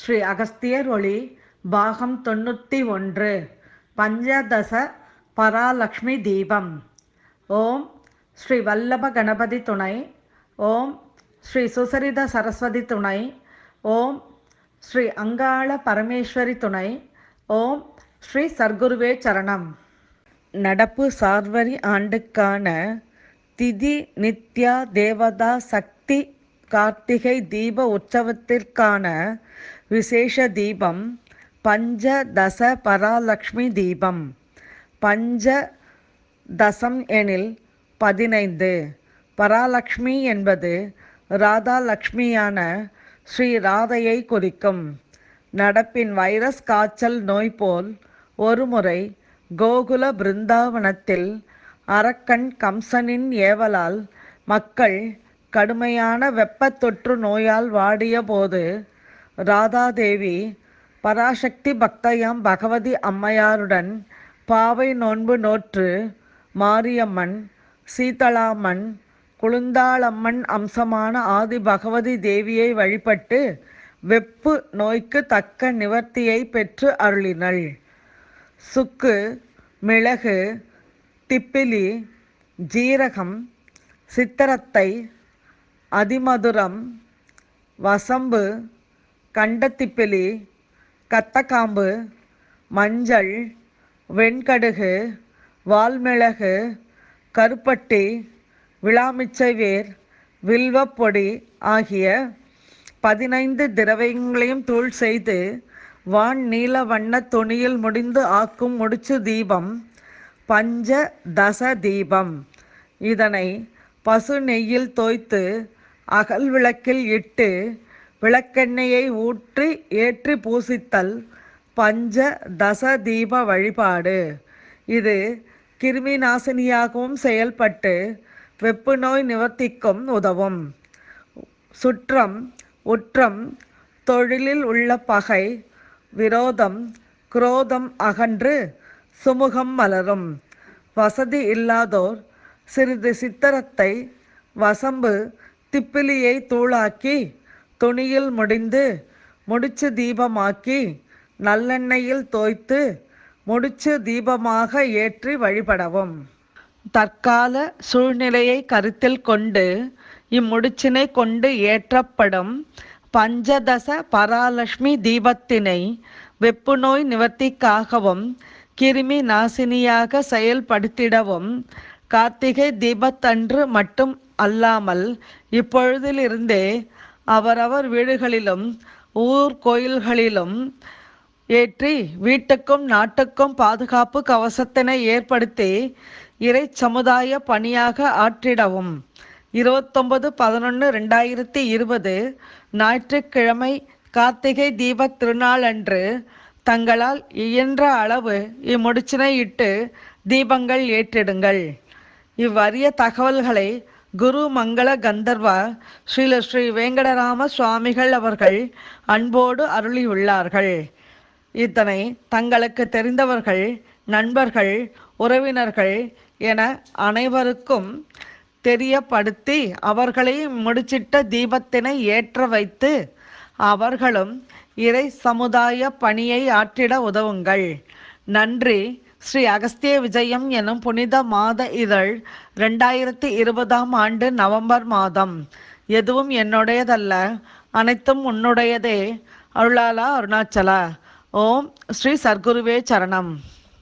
ஸ்ரீ அகஸ்தியர் ஒளி பாகம் தொண்ணூற்றி ஒன்று பஞ்சதச பராலக்ஷ்மி தீபம். ஓம் ஸ்ரீ வல்லப கணபதி துணை ஓம் ஸ்ரீ சுசரித சரஸ்வதி துணை ஓம் ஸ்ரீ அங்காள பரமேஸ்வரி துணை ஓம் ஸ்ரீ சர்க்குருவே சரணம். நடப்பு சார்வரி ஆண்டுக்கான திதி நித்யா தேவதா சக்தி கார்த்திகை தீப உற்சவத்திற்கான விசேஷ தீபம் பஞ்ச தச பராலக்ஷ்மி தீபம் பஞ்ச தசம் எனில் பதினைந்து. பராலக்ஷ்மி என்பது ராதாலக்ஷ்மியான ஸ்ரீ ராதையை குறிக்கும். நடப்பின் வைரஸ் காய்ச்சல் நோய் போல் ஒருமுறை கோகுல பிருந்தாவனத்தில் அரக்கன் கம்சனின் ஏவலால் மக்கள் கடுமையான வெப்பத்தொற்று நோயால் வாடிய போது ராதாதேவி பராசக்தி பக்தயம் பகவதி அம்மையாருடன் பாவை நோன்பு நோற்று மாரியம்மன் சீதளாம்மன் குளுந்தாளம்மன் அம்சமான ஆதி பகவதி தேவியை வழிபட்டு வெப்பு நோய்க்கு தக்க நிவர்த்தியை பெற்று அருளினள். சுக்கு மிளகு திப்பிலி ஜீரகம் சித்தரத்தை அதிமதுரம் வசம்பு கண்டத்திப்பிலி கத்தக்காம்பு மஞ்சள் வெண்கடுகு வால்மிளகு கருப்பட்டி விழாமிச்சை வேர் வில்வப்பொடி ஆகிய பதினைந்து திரவியங்களையும் தூள் செய்து வான் நீல வண்ண துணியில் முடிந்து ஆக்கும் முடிச்சு தீபம் பஞ்ச தச தீபம். இதனை பசு நெய்யில் தோய்த்து அகல் விளக்கில் இட்டு விளக்கெண்ணெயை ஊற்றி ஏற்றி பூசித்தல் பஞ்ச தச தீப வழிபாடு. இது கிருமி நாசினியாகவும் செயல்பட்டு வெப்பு நோய் நிவர்த்திக்கும் உதவும். சுற்றம் உற்றம் தொழிலில் உள்ள பகை விரோதம் குரோதம் அகன்று சுமுகம் மலரும். வசதி இல்லாதோர் சிறிது சித்திரத்தை வசம்பு திப்பிலியை தூளாக்கி துணியில் முடிந்து முடிச்சு தீபமாக்கி நல்லெண்ணெயில் தோய்த்து முடிச்சு தீபமாக ஏற்றி வழிபடவும். தற்கால சூழ்நிலையை கருத்தில் கொண்டு இம்முடிச்சினை கொண்டு ஏற்றப்படும் பஞ்சதச பராலட்சுமி தீபத்தினை வெப்பு நோய் நிவர்த்திக்காகவும் கிருமி நாசினியாக செயல்படுத்திடவும் கார்த்திகை தீபத்தன்று மட்டும் அல்லாமல் இப்பொழுதிலிருந்தே அவரவர் வீடுகளிலும் ஊர் கோயில்களிலும் ஏற்றி வீட்டுக்கும் நாட்டுக்கும் பாதுகாப்பு கவசத்தினை ஏற்படுத்தி இறை சமுதாய பணியாக ஆற்றிடவும். இருபத்தொன்பது பதினொன்று ரெண்டாயிரத்தி இருபது ஞாயிற்றுக்கிழமை கார்த்திகை தீப திருநாள் அன்று தங்களால் இயன்ற அளவு இம்முடிச்சினை இட்டு தீபங்கள் ஏற்றிடுங்கள். இவ்வரிய தகவல்களை குரு மங்கள கந்தர்வா ஸ்ரீல ஸ்ரீ வேங்கடராம சுவாமிகள் அவர்கள் அன்போடு அருளியுள்ளார்கள். இத்தனை தங்களுக்கு தெரிந்தவர்கள் நண்பர்கள் உறவினர்கள் என அனைவருக்கும் தெரியப்படுத்தி அவர்களை முடிச்சிட்ட தீபத்தினை ஏற்ற வைத்து அவர்களும் இறை சமுதாய பணியை ஆற்றிட உதவுங்கள். நன்றி. ஸ்ரீ அகஸ்திய விஜயம் எனும் புனித மாத இதழ் ரெண்டாயிரத்தி இருபதாம் ஆண்டு நவம்பர் மாதம். எதுவும் என்னுடையதல்ல. அனைத்தும் உன்னுடையதே. அருளாலா அருணாச்சலா. ஓம் ஸ்ரீ சர்க்குருவே சரணம்.